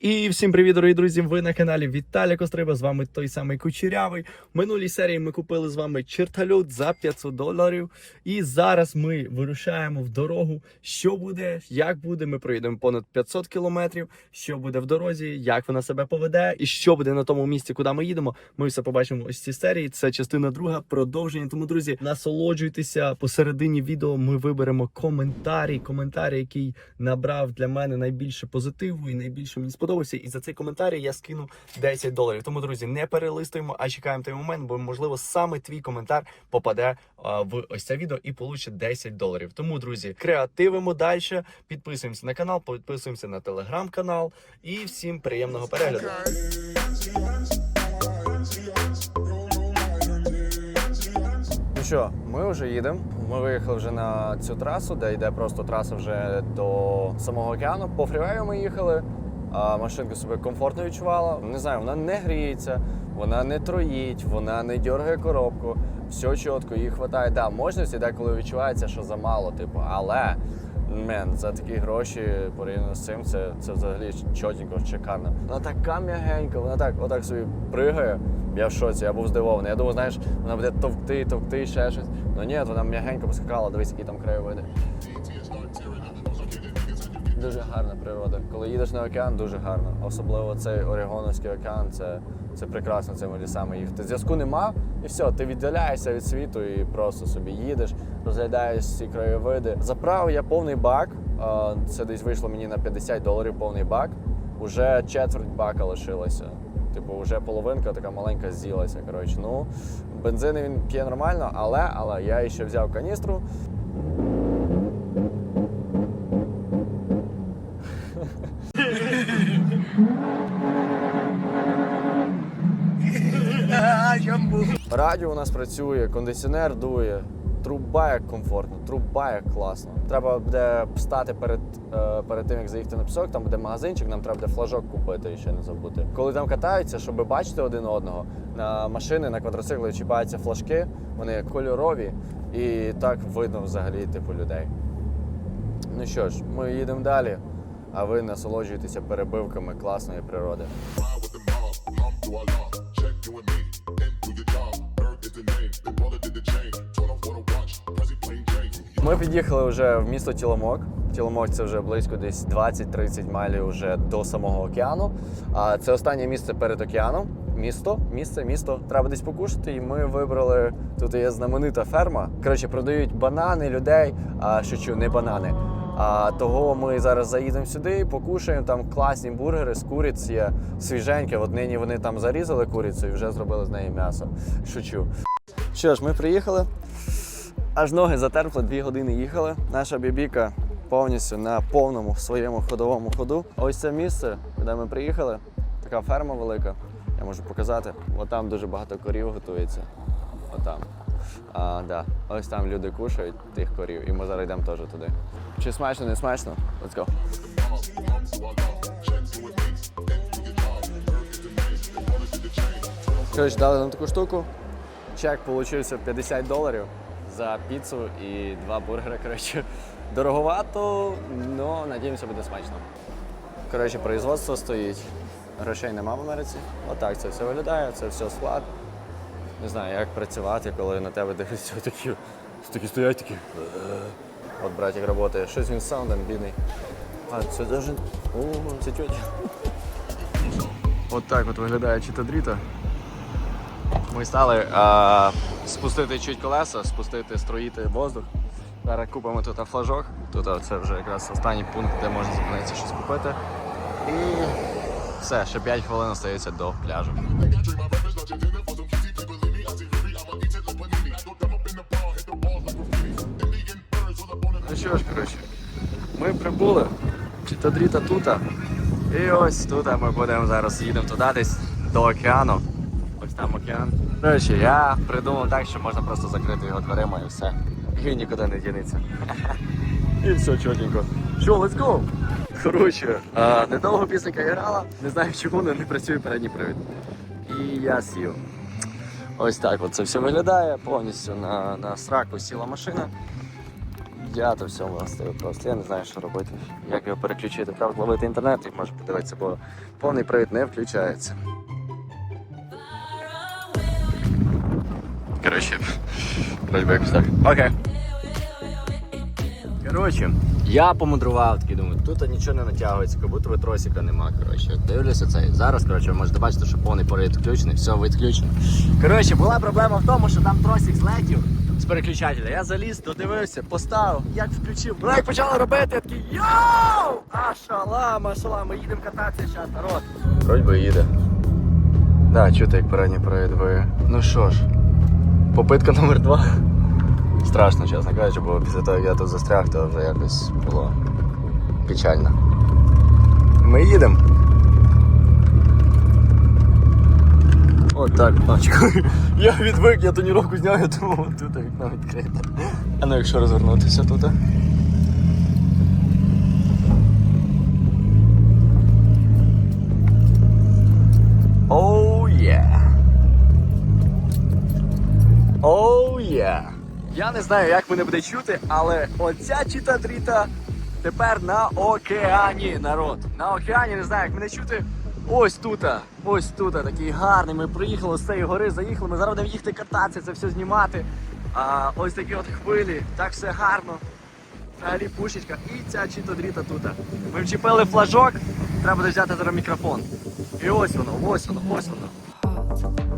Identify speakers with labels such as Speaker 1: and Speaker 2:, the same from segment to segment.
Speaker 1: І всім привіт, дорогі друзі! Ви на каналі Віталія Костриба. З вами той самий Кучерявий. В минулій серії ми купили з вами чертольот за 500 доларів. І зараз ми вирушаємо в дорогу. Що буде, як буде. Ми проїдемо понад 500 кілометрів. Що буде в дорозі, як вона себе поведе, і що буде на тому місці, куди ми їдемо. Ми все побачимо ось цій серії. Це частина друга, продовження. Тому, друзі, насолоджуйтеся. Посередині відео ми виберемо коментарі. Коментарі, який набрав для мене найбільше позитиву і найбільше мені сподобався. І за цей коментар я скину 10 доларів. Тому, друзі, не перелистуємо, а чекаємо той момент, бо можливо саме твій коментар попаде а, в ось це відео і получить 10 доларів. Тому, друзі, креативимо далі. Підписуємося на канал, підписуємося на телеграм-канал і всім приємного перегляду. Ну що, ми вже їдемо. Ми виїхали вже на цю трасу, де йде просто траса вже до самого океану. По фрівею ми їхали. А машинка себе комфортно відчувала. Не знаю, вона не гріється, вона не троїть, вона не дергає коробку. Все чітко, їй вистачає. Да, мощності деколи відчувається, що замало, типу, але мен, за такі гроші порівняно з цим, це, це взагалі чотенько, шикарно. Вона така м'ягенька, вона так, отак собі пригає. Я в шоці, я був здивований. Я думав, знаєш, вона буде товкти, товкти, ще щось. Ну ні, вона м'ягенько поскакала, дивись, які там краєвиди. Дуже гарна природа. Коли їдеш на океан, дуже гарно. Особливо цей Орегоновський океан, це, це прекрасно цими лісами їхати. Зв'язку нема, і все, ти віддаляєшся від світу і просто собі їдеш, розглядаєш ці краєвиди. Заправив я повний бак. Це десь вийшло мені на 50 доларів повний бак. Уже четверть бака лишилася. Типу, вже половинка така маленька з'їлася. Коротше, ну бензин він п'є нормально, але, але я ще взяв каністру. Радіо у нас працює, кондиціонер дує. Труба як комфортно, труба як класно. Треба буде стати перед, е, перед тим, як заїхати на пісок, там буде магазинчик, нам треба буде флажок купити і ще не забути. Коли там катаються, щоб бачити один одного, на машини, на квадроцикли чіпаються флажки, вони кольорові, і так видно взагалі типу людей. Ну що ж, ми їдемо далі, а ви насолоджуєтеся перебивками класної природи. Ми під'їхали вже в місто Тіломок. Тіломок це вже близько десь 20-30 майлів вже до самого океану. А це останнє місце перед океаном. Місто, місце, місто. Треба десь покушати. І ми вибрали. Тут є знаменита ферма. Коротше, продають банани людей. А шучу, не банани. А того ми зараз заїдемо сюди, покушаємо. Там класні бургери з куриць є свіженьке. От нині вони там зарізали курицю і вже зробили з неї м'ясо. Шучу. Що ж, ми приїхали. Аж ноги затерпли, дві години їхали. Наша бібіка повністю на повному своєму ходовому ходу. Ось це місце, де ми приїхали. Така ферма велика. Я можу показати. От там дуже багато корів готується. Отам. А, да. Ось там люди кушають тих корів, і ми зараз йдемо теж туди. Чи смачно, не смачно? Let's go. Коротше, дали нам таку штуку. Чек получився 50 доларів за піцу і два бургери. Коротше, дороговато, але надіємося, буде смачно. Коротше, производство стоїть. Грошей нема в Америці. Отак це все виглядає, це все склад. Не знаю, як працювати, коли на тебе дивляться такі, такі стоять такі. От братик працює. Щось він саундом бідний. А, це даже. О, це тьотя. От так от виглядає читадріта. Ми стали а, спустити чуть колеса, спустити, строїти воздух. Зараз купимо тут флажок. Тут це вже якраз останній пункт, де можна зупинитися щось купити. І все, ще 5 хвилин остається до пляжу. Ну що ж, коротше, ми прибули. Читадріта тута. І ось тут ми будемо зараз їдемо туди десь до океану. Океан. Коротше, я придумав так, що можна просто закрити його дверима і все. Він нікуди не дінеться. І все чотенько. Що, let's go! Коротше, недовго пісенька грала, не знаю чому, але не працює передній привід. І я сів. Ось так от це все виглядає, повністю на, на сраку сіла машина. Я то всьому остаю просто. Я не знаю, що робити. Як його переключити. Треба зловити інтернет і може подивитися, бо повний привід не включається. Коротше. Окей. Коротше, я помудрував, такий думаю, тут нічого не натягується, як будто тросика нема. Коротше, дивлюся цей. Зараз, коротше, ви можете бачити, що повний привід включений, все відключено. Коротше, була проблема в тому, що там тросик злетів з переключателя. Я заліз, додивився, поставив, як включив. Вона як почала робити, я такий йоу! Ашалам, ашалам, ми їдемо кататися зараз, народ. Вроді би їде. Да, чути, як передній привід. Ну що ж, попитка номер два. Страшно, чесно кажучи, бо після того, як я тут застряг, то вже якось було печально. Ми їдемо. От так, пачку. Я відвик, я тоніровку зняв, я думав, тут навіть відкрите. А ну якщо розвернутися тут. Я не знаю, як мене буде чути, але оця чіта дріта тепер на океані, народ. На океані, не знаю, як мене чути. Ось тут, ось тут, такий гарний. Ми приїхали з цієї гори, заїхали. Ми зараз будемо їхати кататися, це все знімати. А, ось такі от хвилі, так все гарно. Взагалі пушечка. І ця чіта дріта тут. Ми вчепили флажок, треба взяти зараз мікрофон. І ось воно, ось воно, ось воно.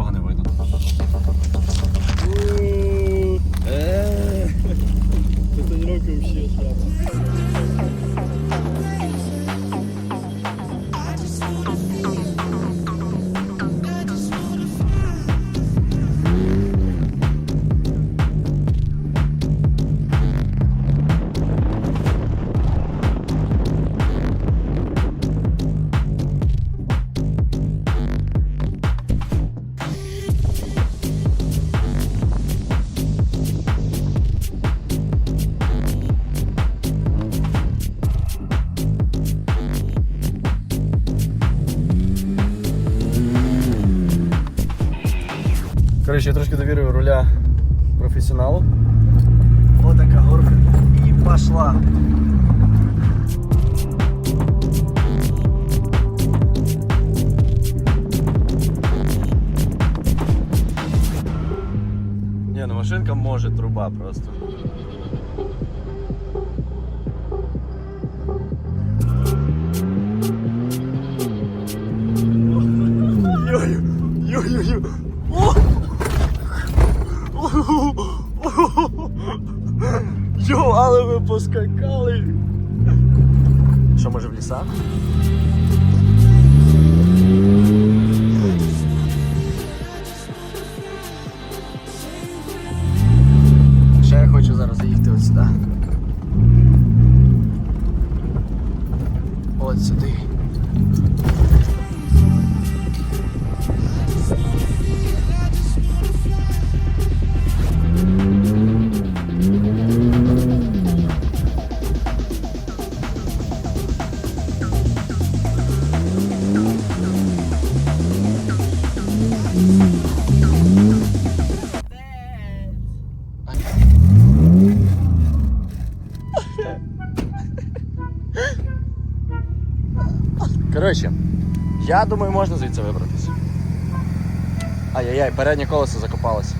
Speaker 1: Сюди, нічого не видно. Коротше, я трошки довірюю руля професіоналу. Отака горка. І пошла. Ні, ну машинка може, труба просто. Лісах? Ще я хочу зараз заїхати от сюди. От сюди. Я думаю, можна звідси вибратися. Ай-яй-яй, переднє колесо закопалося.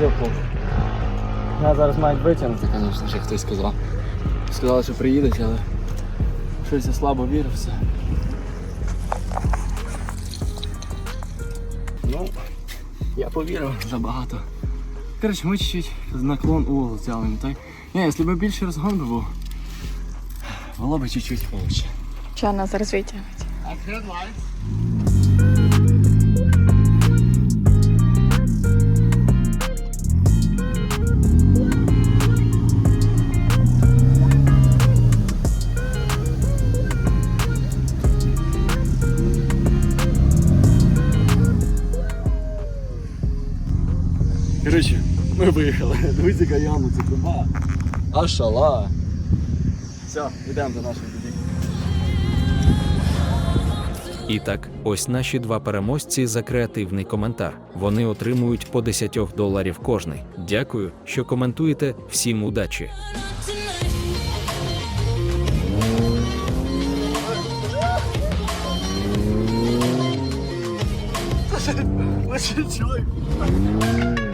Speaker 1: Все похуй. Нас зараз мають витягнути, звісно, ще хтось сказав. Сказали, що приїдуть, але щось я слабо вірив все. Ну, я повірив забагато. Коротше, ми чуть-чуть наклон угол тягнемо, так? Ні, якщо б більше розгон був, було б чуть-чуть краще.
Speaker 2: Що нас зараз витягнуть?
Speaker 1: Ми виїхали. Дивіться, яка яма, це труба. А шала. Все, йдемо до наших людей.
Speaker 3: І так, ось наші два переможці за креативний коментар. Вони отримують по 10 доларів кожний. Дякую, що коментуєте. Всім удачі!
Speaker 1: Лише чоловік.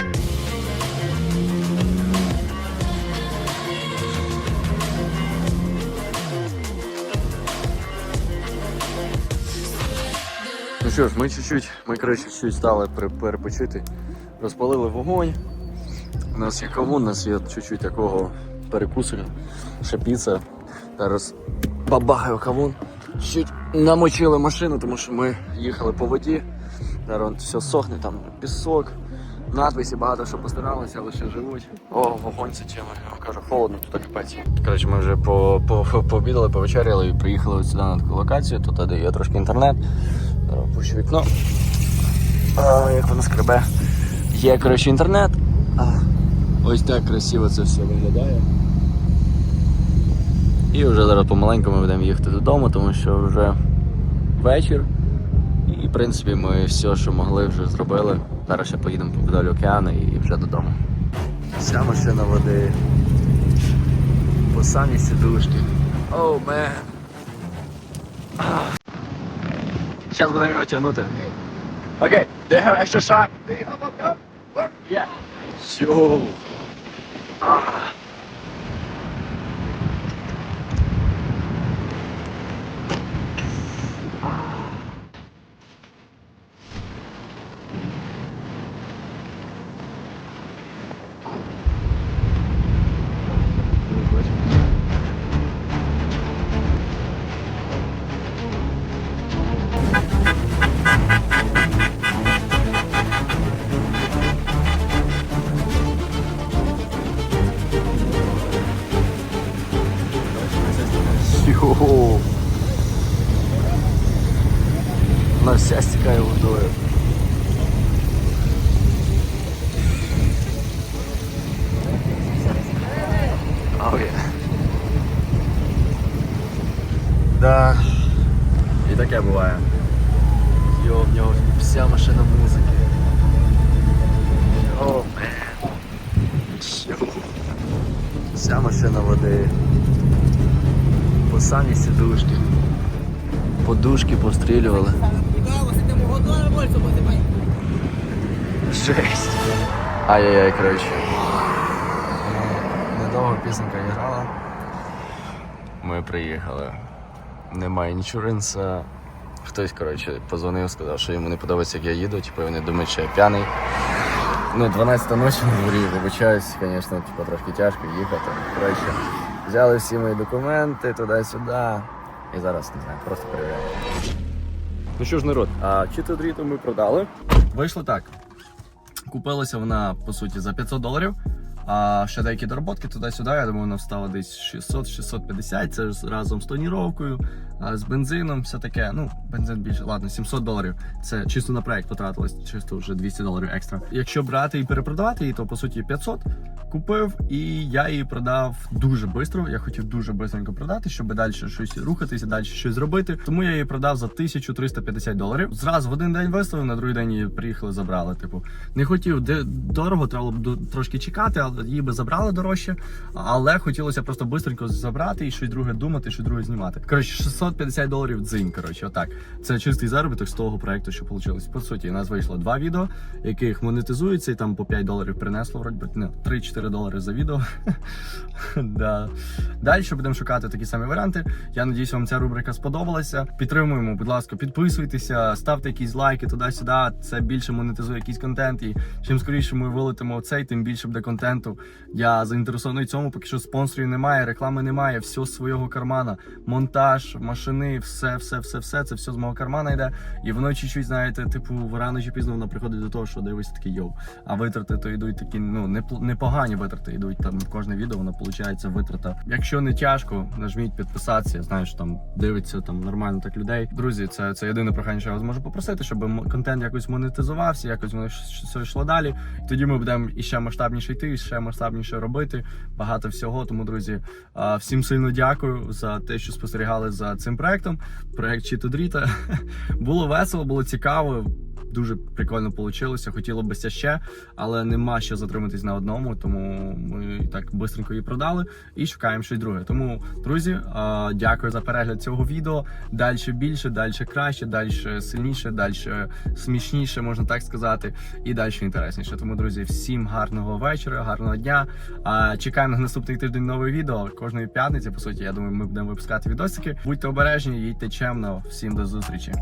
Speaker 1: Що ж, ми чуть-чуть, ми коротше чуть стали перепочити, розпалили вогонь. У нас є кавун, у нас є чуть-чуть такого перекусу, ще піца. Зараз бабахаю кавун. Чуть намочили машину, тому що ми їхали по воді. Зараз все сохне, там пісок, надписі багато що постаралися, але ще живуть. О, вогонь це чим, кажу, холодно, тут капець. Коротше, ми вже по, по, пообідали, повечеряли і приїхали сюди на таку локацію, тут де є трошки інтернет. Пущу вікно. А, як воно скребе. Є, коротше, інтернет. А, ось так красиво це все виглядає. І вже зараз помаленьку ми будемо їхати додому, тому що вже вечір. І в принципі ми все, що могли, вже зробили. Зараз ще поїдемо вдоль океану і вже додому. Вся машина води. По самі сідушки. Оу, мен. Зараз будемо його тягнути. Окей, do you have extra shot? Yeah. Йоу. Йоу. Буває. Йо, в нього вся машина музики. О, мен. Вся машина води. По самі сідушки. Подушки пострілювали. Жесть. Ай-яй-яй, коротше. Недовго пісенька грала. Ми приїхали. Немає іншуренса. Хтось, коротше, позвонив, сказав, що йому не подобається, як я їду, типу вони думають, що я п'яний. Ну, 12 ночі на дворі, вибачаюсь, звісно, типу, трошки тяжко їхати. Коротше, взяли всі мої документи туди-сюди. І зараз не знаю, просто перевіряємо. Ну що ж, народ, а читу дріту ми продали. Вийшло так. Купилася вона, по суті, за 500 доларів. А ще деякі дороботки туди-сюди. Я думаю, вона встала десь 600-650. Це ж разом з тоніровкою, з бензином, все таке. Ну, бензин більше, ладно, 700 доларів. Це чисто на проект потратилось, чисто вже 200 доларів екстра. Якщо брати і перепродавати її, то по суті 500 купив, і я її продав дуже швидко. Я хотів дуже швидко продати, щоб далі щось рухатися, далі щось зробити. Тому я її продав за 1350 доларів. Зразу в один день виставив, на другий день її приїхали, забрали. Типу, не хотів де дорого, треба було б трошки чекати, але її би забрали дорожче. Але хотілося просто швидко забрати і щось друге думати, щось друге знімати. Коротше, 650 доларів дзинь. Коротше, отак. Це чистий заробіток з того проекту, що вийшло. По суті, у нас вийшло два відео, яких монетизується, і там по 5 доларів принесло, вроді не, 3-4 долари за відео. да. Далі будемо шукати такі самі варіанти. Я надіюсь, вам ця рубрика сподобалася. Підтримуємо, будь ласка, підписуйтеся, ставте якісь лайки туди-сюди. Це більше монетизує якийсь контент. І чим скоріше ми вилетимо цей, тим більше буде контенту. Я заінтересований цьому, поки що спонсорів немає, реклами немає, все з свого кармана. Монтаж, машини, все, все, все, все. Це все з мого кармана йде. І воно чуть-чуть, знаєте, типу, рано чи пізно воно приходить до того, що дивишся такий йоу. А витрати то йдуть такі, ну непогані витрати йдуть. Там кожне відео воно виходить витрата. Якщо не тяжко, нажміть підписатися. Знаю, що там дивиться там нормально так людей. Друзі, це, це єдине прохання, що я вас можу попросити, щоб контент якось монетизувався, якось воно все йшло далі. І тоді ми будемо іще масштабніше йти, і масштабніше робити. Багато всього. Тому, друзі, всім сильно дякую за те, що спостерігали за цим проектом. Проект Чіто Дріта. Було весело, було цікаво. Дуже прикольно вийшло. Хотіло б ще, але нема що затриматись на одному, тому ми так швидко її продали і шукаємо щось друге. Тому, друзі, дякую за перегляд цього відео. Далі більше, далі краще, далі сильніше, далі смішніше, можна так сказати, і далі інтересніше. Тому, друзі, всім гарного вечора, гарного дня. Чекаємо на наступний тиждень нове відео кожної п'ятниці. По суті, я думаю, ми будемо випускати відосики. Будьте обережні, їдьте чемно. Всім до зустрічі.